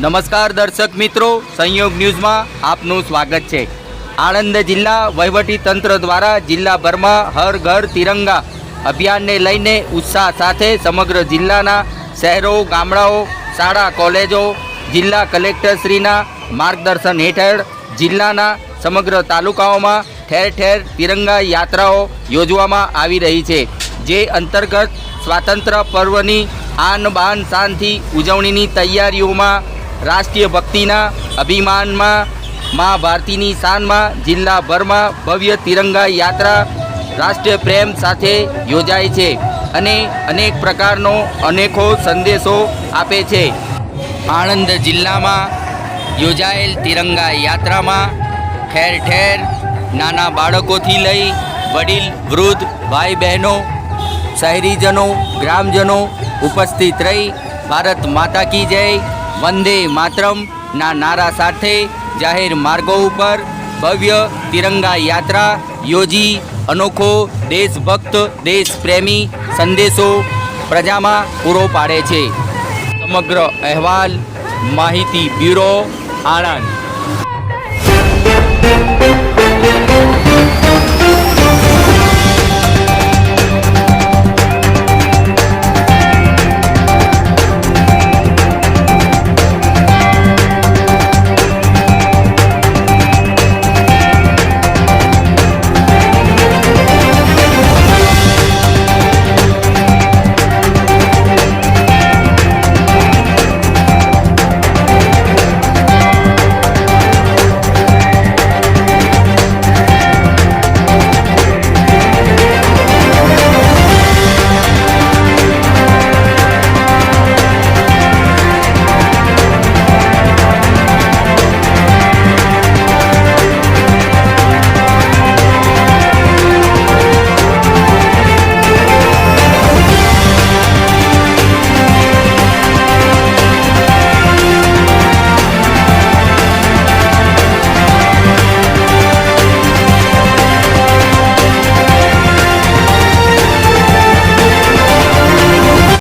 નમસ્કાર દર્શક મિત્રો, સંયોગ ન્યૂઝમાં આપનું સ્વાગત છે. આણંદ જિલ્લા વહીવટી તંત્ર દ્વારા જિલ્લાભરમાં હર ઘર તિરંગા અભિયાનને લઈને ઉત્સાહ સાથે સમગ્ર જિલ્લાના શહેરો, ગામડાઓ, શાળા, કોલેજો, જિલ્લા કલેક્ટરશ્રીના માર્ગદર્શન હેઠળ જિલ્લાના સમગ્ર તાલુકાઓમાં ઠેર ઠેર તિરંગા યાત્રાઓ યોજવામાં આવી રહી છે, જે અંતર્ગત સ્વાતંત્ર્ય પર્વની આન બાન શાનથી ઉજવણીની તૈયારીઓમાં રાષ્ટ્રીય ભક્તિના અભિમાનમાં મા ભારતીની શાનમાં જિલ્લાભરમાં ભવ્ય તિરંગા યાત્રા રાષ્ટ્રીય પ્રેમ સાથે યોજાય છે અને અનેક પ્રકારનો અનેકો સંદેશો આપે છે. આણંદ જિલ્લામાં યોજાયેલ તિરંગા યાત્રામાં ઠેર ઠેર નાના બાળકોથી લઈ વડીલ, વૃદ્ધ ભાઈ બહેનો શહેરીજનો, ગ્રામજનો ઉપસ્થિત રહી ભારત માતા કી જય વંદે માતરમ ના નારા સાથે જાહેર માર્ગો ઉપર ભવ્ય તિરંગા યાત્રા યોજી અનોખો દેશભક્ત, દેશપ્રેમી સંદેશો પ્રજામાં પૂરો પાડે છે. સમગ્ર અહેવાલ માહિતી બ્યુરો આણંદ.